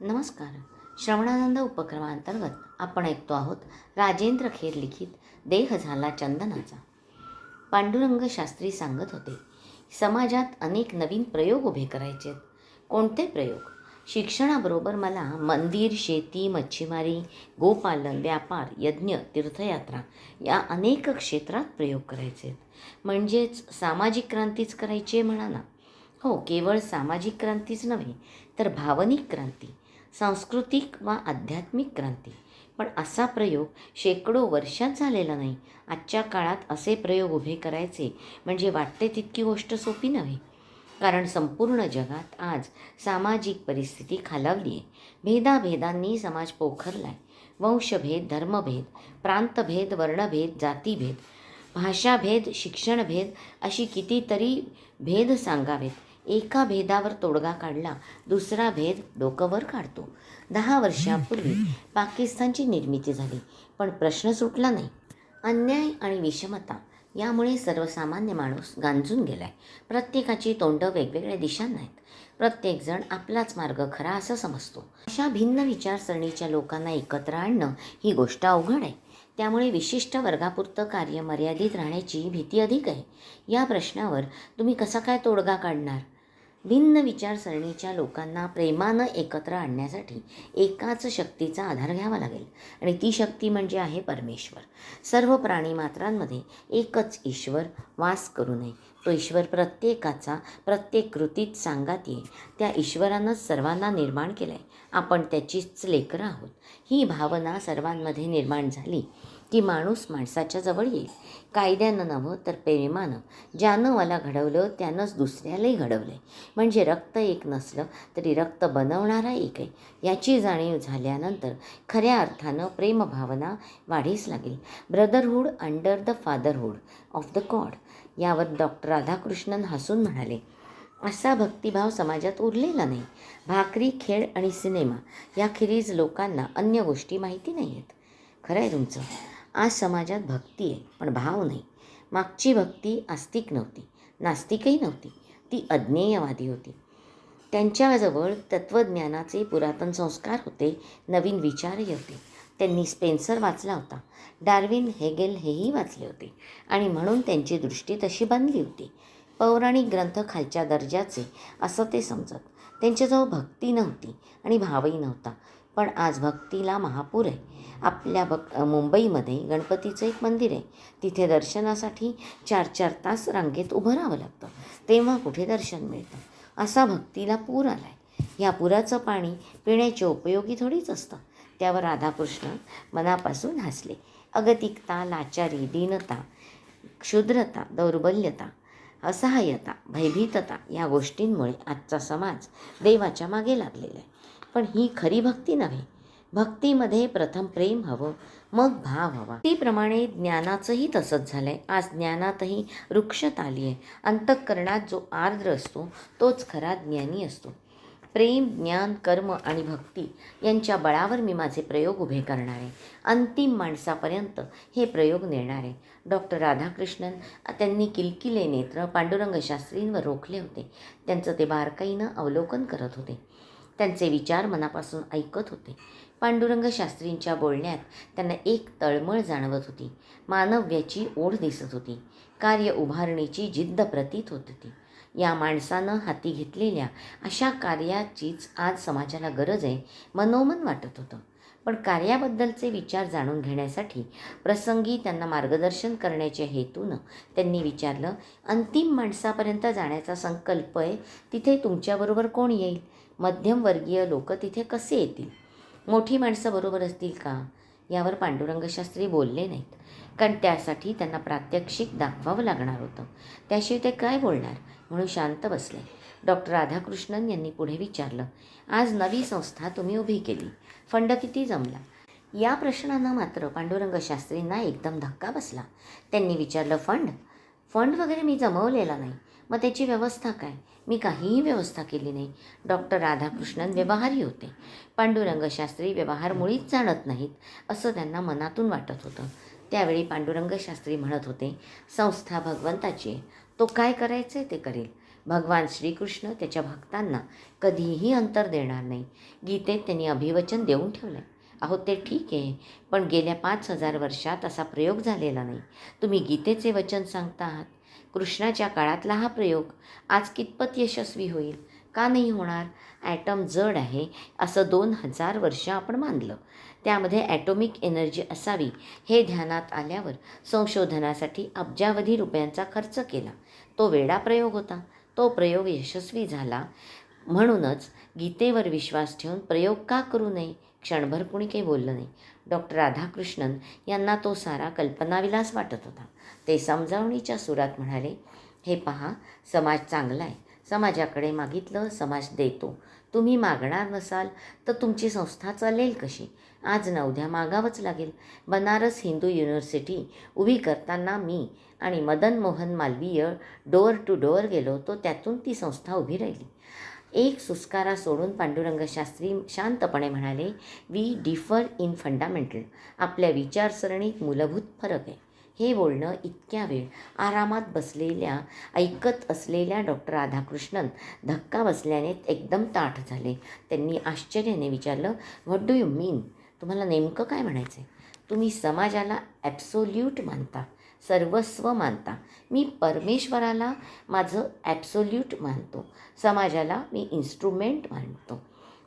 नमस्कार. श्रवणानंद उपक्रमांतर्गत आपण ऐकतो आहोत राजेंद्र खेर लिखित देह झाला चंदनाचा. पांडुरंग शास्त्री सांगत होते समाजात अनेक नवीन प्रयोग उभे करायचे कोणते प्रयोग? शिक्षणाबरोबर मला मंदिर शेती मच्छीमारी गोपालन व्यापार यज्ञ तीर्थयात्रा या अनेक क्षेत्रात प्रयोग करायचे म्हणजेच सामाजिक क्रांतीच करायची आहे म्हणा ना. हो केवळ सामाजिक क्रांतीच नव्हे तर भावनिक क्रांती. सांस्कृतिक वा आध्यात्मिक क्रांती. पण असा प्रयोग शेकडो वर्षात झालेला नाही. आजच्या काळात असे प्रयोग उभे करायचे म्हणजे वाटते तितकी गोष्ट सोपी नव्हे. कारण संपूर्ण जगात आज सामाजिक परिस्थिती खालावली आहे. भेदाभेदांनी समाज पोखरला आहे वंशभेद धर्मभेद प्रांतभेद वर्णभेद जातीभेद भाषाभेद शिक्षणभेद अशी कितीतरी भेद सांगावेत. एका भेदावर तोडगा काढला दुसरा भेद डोकंवर काढतो. दहा वर्षापूर्वी पाकिस्तानची निर्मिती झाली पण प्रश्न सुटला नाही. अन्याय आणि विषमता यामुळे सर्वसामान्य माणूस गांजून गेलाय. प्रत्येकाची तोंडं वेगवेगळ्या दिशांना आहेत. प्रत्येकजण आपलाच मार्ग खरा असं समजतो. अशा भिन्न विचारसरणीच्या लोकांना एकत्र आणणं ही गोष्ट अवघड आहे. त्यामुळे विशिष्ट वर्गापुरतं कार्य मर्यादित राहण्याची भीती अधिक आहे. या प्रश्नावर तुम्ही कसा काय तोडगा काढणार? भिन्न विचारसरणीच्या लोकांना प्रेमानं एकत्र आणण्यासाठी एकाच शक्तीचा आधार घ्यावा लागेल. आणि ती शक्ती म्हणजे आहे परमेश्वर. सर्व प्राणीमात्रांमध्ये एकच ईश्वर वास करू नये. तो ईश्वर प्रत्येकाचा प्रत्येक कृतीत सांगात येईल. त्या ईश्वरानंच सर्वांना निर्माण केलं आहे आपण त्याचीच लेकरं आहोत. ही भावना सर्वांमध्ये निर्माण झाली. की माणूस माणसाच्या जवळ येईल. कायद्यानं नव्हं तर प्रेमानं. ज्यानं मला घडवलं त्यानंच दुसऱ्यालाही घडवलं आहे म्हणजे रक्त एक नसलं तरी रक्त बनवणारा एक आहे. याची जाणीव झाल्यानंतर खऱ्या अर्थानं प्रेमभावना वाढीस लागेल. Brotherhood under the fatherhood of the God यावर डॉक्टर राधाकृष्णन हसून म्हणाले असा भक्तिभाव समाजात उरलेला नाही. भाकरी खेळ आणि सिनेमा याखेरीज लोकांना अन्य गोष्टी माहिती नाही आहेत खरं आहे तुमचं. आज समाजात भक्ती आहे पण भाव नाही. मागची भक्ती आस्तिक नव्हती नास्तिकही नव्हती ती अज्ञेयवादी होती. त्यांच्याजवळ तत्त्वज्ञानाचे पुरातन संस्कार होते नवीन विचारही होते. त्यांनी स्पेन्सर वाचला होता डार्विन हेगेल हेही वाचले होते आणि म्हणून त्यांची दृष्टी तशी बनली होती. पौराणिक ग्रंथ खालच्या दर्जाचे असं ते समजत. त्यांच्याजवळ भक्ती नव्हती आणि भावही नव्हता पण आज भक्तीला महापूर आहे. आपल्या बक मुंबईमध्ये गणपतीचं एक मंदिर आहे. तिथे दर्शनासाठी चार चार तास रांगेत उभं राहावं लागतं. तेव्हा कुठे दर्शन मिळतं? असा भक्तीला पूर आला आहे या पुराचं पाणी पिण्याच्या उपयोगी थोडीच असतं. त्यावर राधाकृष्ण मनापासून हसले. अगतिकता लाचारी दीनता क्षुद्रता दौर्बल्यता असहाय्यता भयभीतता या गोष्टींमुळे आजचा समाज देवाच्या मागे लागलेला आहे. पण ही खरी भक्ती नव्हे. भक्तीमध्ये प्रथम प्रेम हवं मग भाव हवा. तीप्रमाणे ज्ञानाचंही तसंच झालं आहे आज ज्ञानातही वृक्षत आली आहे. अंतःकरणात जो आर्द्र असतो तोच खरा ज्ञानी असतो. प्रेम ज्ञान कर्म आणि भक्ती यांच्या बळावर मी माझे प्रयोग उभे करणार आहे. अंतिम माणसापर्यंत हे प्रयोग नेणार आहे. डॉक्टर राधाकृष्णन त्यांनी किलकिले नेत्र पांडुरंग शास्त्रींवर रोखले होते. त्यांचं ते बारकाईनं अवलोकन करत होते. त्यांचे विचार मनापासून ऐकत होते. पांडुरंग शास्त्रींच्या बोलण्यात त्यांना एक तळमळ जाणवत होती. मानव्याची ओढ दिसत होती. कार्य उभारणीची जिद्द प्रतीत होत होती. या माणसानं हाती घेतलेल्या अशा कार्याचीच आज समाजाला गरज आहे मनोमन वाटत होतं. पण कार्याबद्दलचे विचार जाणून घेण्यासाठी प्रसंगी त्यांना मार्गदर्शन करण्याच्या हेतूनं त्यांनी विचारलं अंतिम माणसापर्यंत जाण्याचा संकल्प आहे तिथे तुमच्याबरोबर कोण येईल? मध्यमवर्गीय लोक तिथे कसे येतील? मोठी माणसं बरोबर असतील का? यावर पांडुरंगशास्त्री बोलले नाहीत. कारण त्यासाठी त्यांना प्रात्यक्षिक दाखवावं लागणार होतं. त्याशिवाय ते काय बोलणार? म्हणून शांत बसले. डॉक्टर राधाकृष्णन यांनी पुढे विचारलं आज नवी संस्था तुम्ही उभी केली. फंड किती जमला? या प्रश्नानं मात्र पांडुरंगशास्त्रींना एकदम धक्का बसला. त्यांनी विचारलं फंड? फंड वगैरे मी जमवलेला नाही. मग त्याची व्यवस्था काय? मी काहीही व्यवस्था केली नाही. डॉक्टर राधाकृष्णन व्यवहारी होते. पांडुरंगशास्त्री व्यवहार मुळीच जाणत नाहीत असं त्यांना मनातून वाटत होतं. त्यावेळी पांडुरंगशास्त्री म्हणत होते संस्था भगवंताची आहे. तो काय करायचं आहे ते करेल. भगवान श्रीकृष्ण त्याच्या भक्तांना कधीही अंतर देणार नाही. गीतेत त्यांनी अभिवचन देऊन ठेवलं आहे अहो ते ठीक आहे पण गेल्या पाच हजार वर्षात असा प्रयोग झालेला नाही. तुम्ही गीतेचे वचन सांगता आहात कृष्णाच्या काळातला हा प्रयोग आज कितपत यशस्वी होईल? का नाही होणार? ॲटम जड आहे असं दोन हजार वर्ष आपण मानलं. त्यामध्ये ॲटॉमिक एनर्जी असावी हे ध्यानात आल्यावर संशोधनासाठी अब्जावधी रुपयांचा खर्च केला. तो वेडा प्रयोग होता. तो प्रयोग यशस्वी झाला. म्हणूनच गीतेवर विश्वास ठेवून प्रयोग का करू नये? क्षणभर कुणी काही बोललं नाही. डॉक्टर राधाकृष्णन यांना तो सारा कल्पनाविलास वाटत होता. ते समजावणीच्या सुरात म्हणाले हे पहा समाज चांगला आहे. समाजाकडे मागितलं समाज देतो. तुम्ही मागणार नसाल तर तुमची संस्था चालेल कशी? आज ना उद्या मागावंच लागेल. बनारस हिंदू युनिव्हर्सिटी उभी करताना मी आणि Madan Mohan Malviya door to door गेलो तो त्यातून ती संस्था उभी राहिली. एक सुस्कारा सोडून पांडुरंग शास्त्री शांतपणे म्हणाले वी डिफर इन फंडामेंटल आपल्या विचारसरणीत मूलभूत फरक आहे. हे बोलणं इतक्या वेळ आरामात बसलेल्या ऐकत असलेल्या डॉक्टर राधाकृष्णन धक्का बसल्याने एकदम ताठ झाले. त्यांनी आश्चर्याने विचारलं व्हॉट डू यू मीन तुम्हाला नेमकं काय म्हणायचं आहे तुम्ही समाजाला ॲब्सोल्यूट मानता. सर्वस्व मानता. मी परमेश्वराला माझं ॲब्सोल्यूट मानतो. समाजाला मी इन्स्ट्रुमेंट मानतो.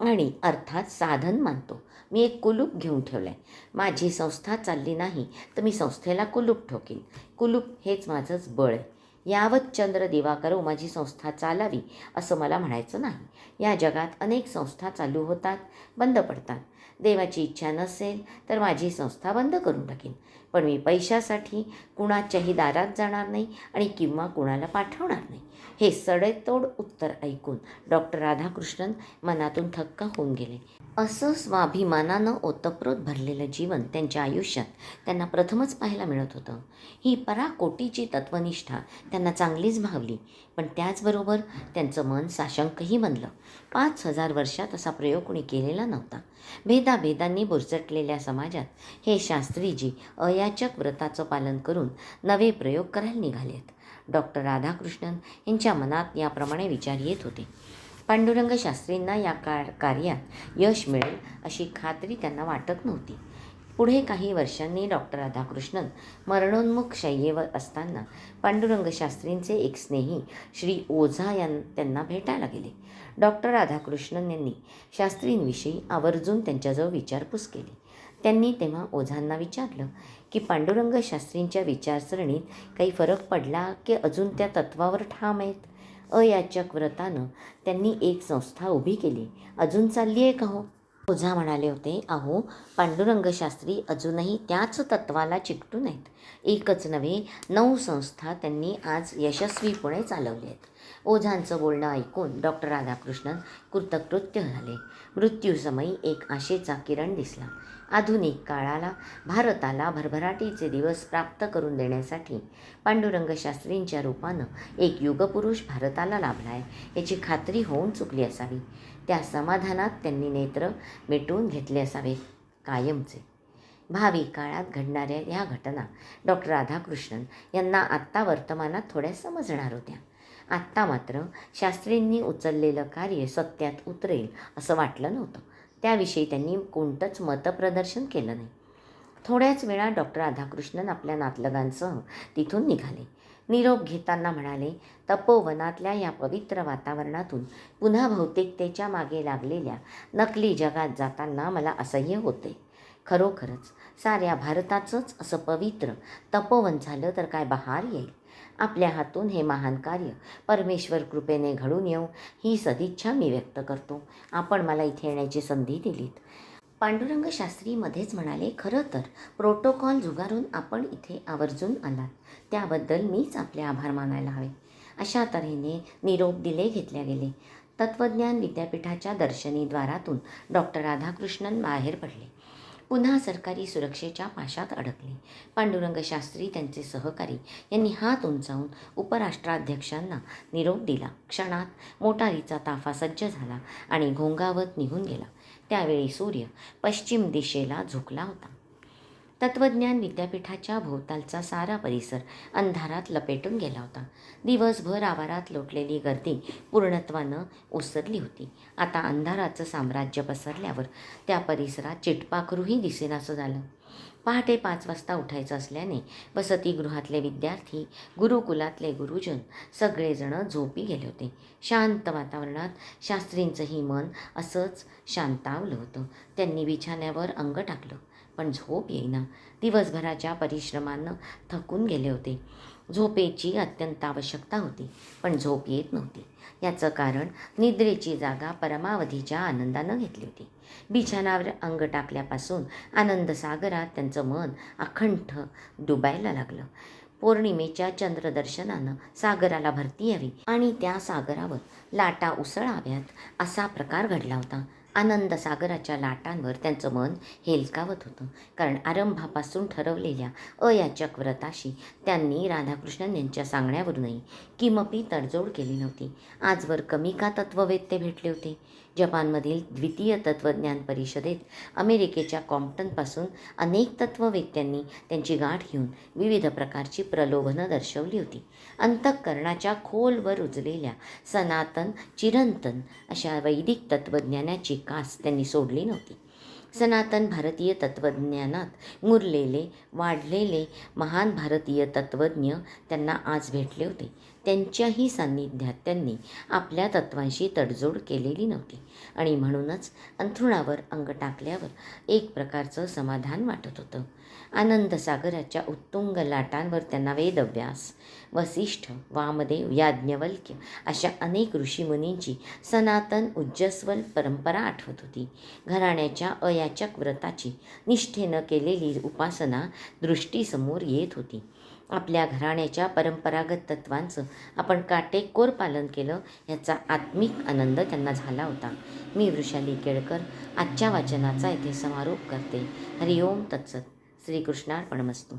आणि अर्थात साधन मानतो. मी एक कुलूप घेऊन ठेवलं आहे माझी संस्था चालली नाही तर मी संस्थेला कुलूप ठोकीन. कुलूप हेच माझंच बळ आहे. यावत चंद्र दिवाकरो माझी संस्था चालावी असं मला म्हणायचं नाही. या जगात अनेक संस्था चालू होतात बंद पडतात. देवाची इच्छा नसेल तर माझी संस्था बंद करून टाकीन. पण मी पैशासाठी कुणाच्याही दारात जाणार नाही आणि किंवा कुणाला पाठवणार नाही. हे सडेतोड उत्तर ऐकून डॉक्टर राधाकृष्णन मनातून थक्का होऊन गेले. असं स्वाभिमानानं ओतप्रोत भरलेलं जीवन त्यांच्या आयुष्यात त्यांना प्रथमच पाहायला मिळत होतं. ही पराकोटीची तत्वनिष्ठा त्यांना चांगलीच भावली. पण त्याचबरोबर त्यांचं मन साशंकही बनलं. पाच हजार वर्षात असा प्रयोग कोणी केलेला नव्हता. भेदाभेदांनी बुरचटलेल्या समाजात हे शास्त्रीजी अयाचक व्रताचं पालन करून नवे प्रयोग करायला निघालेत. डॉक्टर राधाकृष्णन यांच्या मनात याप्रमाणे विचार येत होते. पांडुरंग शास्त्रींना या कार कार्यात यश मिळेल अशी खात्री त्यांना वाटत नव्हती. पुढे काही वर्षांनी डॉक्टर राधाकृष्णन मरणोन्मुख शय्येवर असताना पांडुरंग शास्त्रींचे एक स्नेही श्री ओझा यां त्यांना भेटायला गेले. डॉक्टर राधाकृष्णन यांनी शास्त्रींविषयी आवर्जून त्यांच्याजवळ विचारपूस केली. त्यांनी तेव्हा ओझांना विचारलं की पांडुरंग शास्त्रींच्या विचारसरणीत काही फरक पडला की अजून त्या तत्वावर ठाम आहेत? अयाचक व्रतानं त्यांनी एक संस्था उभी केली. अजून चालली आहे का हो? ओझा म्हणाले होते अहो पांडुरंगशास्त्री अजूनही त्याच तत्वाला चिकटून आहेत. एकच नव्हे नऊ संस्था त्यांनी आज यशस्वीपणे चालवल्या आहेत. ओझांचं बोलणं ऐकून डॉक्टर राधाकृष्णन कृतकृत्य झाले. मृत्यूसमयी एक आशेचा किरण दिसला. आधुनिक काळाला भारताला भरभराटीचे दिवस प्राप्त करून देण्यासाठी पांडुरंग शास्त्रींच्या रूपानं एक युगपुरुष भारताला लाभला आहे याची खात्री होऊन चुकली असावी. त्या समाधानात त्यांनी नेत्र मिटवून घेतले असावे कायमचे. भावी काळात घडणाऱ्या या घटना डॉक्टर राधाकृष्णन यांना आत्ता वर्तमानात थोड्या समजणार होत्या. आत्ता मात्र शास्त्रींनी उचललेलं कार्य सत्यात उतरेल असं वाटलं नव्हतं. त्याविषयी त्यांनी कोणतंच मतप्रदर्शन केलं नाही. थोड्याच वेळा डॉक्टर राधाकृष्णन आपल्या नातलगांसह तिथून निघाले. निरोप घेताना म्हणाले तपोवनातल्या या पवित्र वातावरणातून पुन्हा भौतिकतेच्या मागे लागलेल्या नकली जगात जाताना मला असह्य होते. खरोखरच साऱ्या भारताचंच असं पवित्र तपोवन झालं तर काय बहार येईल? आपल्या हातून हे महान कार्य परमेश्वर कृपेने घडून येऊ ही सदिच्छा मी व्यक्त करतो. आपण मला इथे येण्याची संधी दिलीत. पांडुरंग शास्त्री मध्येच म्हणाले खरं तर प्रोटोकॉल झुगारून आपण इथे आवर्जून आलात. त्याबद्दल मीच आपले आभार मानायला हवे. अशा तऱ्हेने निरोप दिले घेतल्या गेले. तत्त्वज्ञान विद्यापीठाच्या दर्शनी द्वारातून डॉक्टर राधाकृष्णन बाहेर पडले. पुन्हा सरकारी सुरक्षेच्या पाशात अडकले. पांडुरंग शास्त्री त्यांचे सहकारी यांनी हात उंचावून उपराष्ट्राध्यक्षांना निरोप दिला. क्षणात मोटारीचा ताफा सज्ज झाला आणि घोंगावत निघून गेला. त्यावेळी सूर्य पश्चिम दिशेला झुकला होता. तत्वज्ञान विद्यापीठाच्या भोवतालचा सारा परिसर अंधारात लपेटून गेला होता. दिवसभर आवारात लोटलेली गर्दी पूर्णत्वानं ओसरली होती. आता अंधाराचं साम्राज्य पसरल्यावर त्या परिसरात चिटपाखरूही दिसेनासं झालं. पहाटे पाच वाजता उठायचं असल्याने वसतिगृहातले विद्यार्थी गुरुकुलातले गुरुजन सगळेजण झोपी गेले होते. शांत वातावरणात शास्त्रींचंही मन असंच शांतावलं होतं. त्यांनी बिछाण्यावर अंग टाकलं. पण झोप येईना. दिवसभराच्या परिश्रमानं थकून गेले होते. झोपेची अत्यंत आवश्यकता होती पण झोप येत नव्हती. याचं कारण निद्रेची जागा परमावधीच्या आनंदानं घेतली होती. बिछानावर अंग टाकल्यापासून आनंदसागरात त्यांचं मन अखंड डुबायला लागलं. पौर्णिमेच्या चंद्रदर्शनानं सागराला भरती यावी आणि त्या सागरावर लाटा उसळाव्यात असा प्रकार घडला होता. आनंद सागराच्या लाटांवर त्यांचं मन हेलकावत होतं. कारण आरंभापासून ठरवलेल्या अयाचक व्रताशी त्यांनी राधाकृष्णन यांच्या सांगण्यावरूनही किमपी तडजोड केली नव्हती. आजवर कमी का तत्ववेत्ते भेटले होते. जपानमधील द्वितीय तत्त्वज्ञान परिषदेत अमेरिकेच्या कॉम्प्टनपासून अनेक तत्त्ववेत्यांनी त्यांची गाठ घेऊन विविध प्रकारची प्रलोभनं दर्शवली होती. अंतःकरणाच्या खोलवर रुजलेल्या सनातन चिरंतन अशा वैदिक तत्त्वज्ञानाची कास त्यांनी सोडली नव्हती. सनातन भारतीय तत्त्वज्ञानात मुरलेले वाढलेले महान भारतीय तत्त्वज्ञ त्यांना आज भेटले होते. त्यांच्याही सान्निध्यात त्यांनी आपल्या तत्वांशी तडजोड केलेली नव्हती आणि म्हणूनच अंथरुणावर अंग टाकल्यावर एक प्रकारचं समाधान वाटत होतं. आनंदसागराच्या उत्तुंग लाटांवर त्यांना वेदव्यास वसिष्ठ वामदेव याज्ञवल्क्य अशा अनेक ऋषीमुनींची सनातन उज्जस्वल परंपरा आठवत होती. घराण्याच्या अयाचक व्रताची निष्ठेनं केलेली उपासना दृष्टीसमोर येत होती. आपल्या घराण्याच्या परंपरागत तत्वांचं आपण काटेकोर पालन केलं याचा आत्मिक आनंद त्यांना झाला होता. मी वृषाली केळकर आजच्या वाचनाचा येथे समारोप करते. हरिओम तत्सत. श्रीकृष्णार्पणमस्तू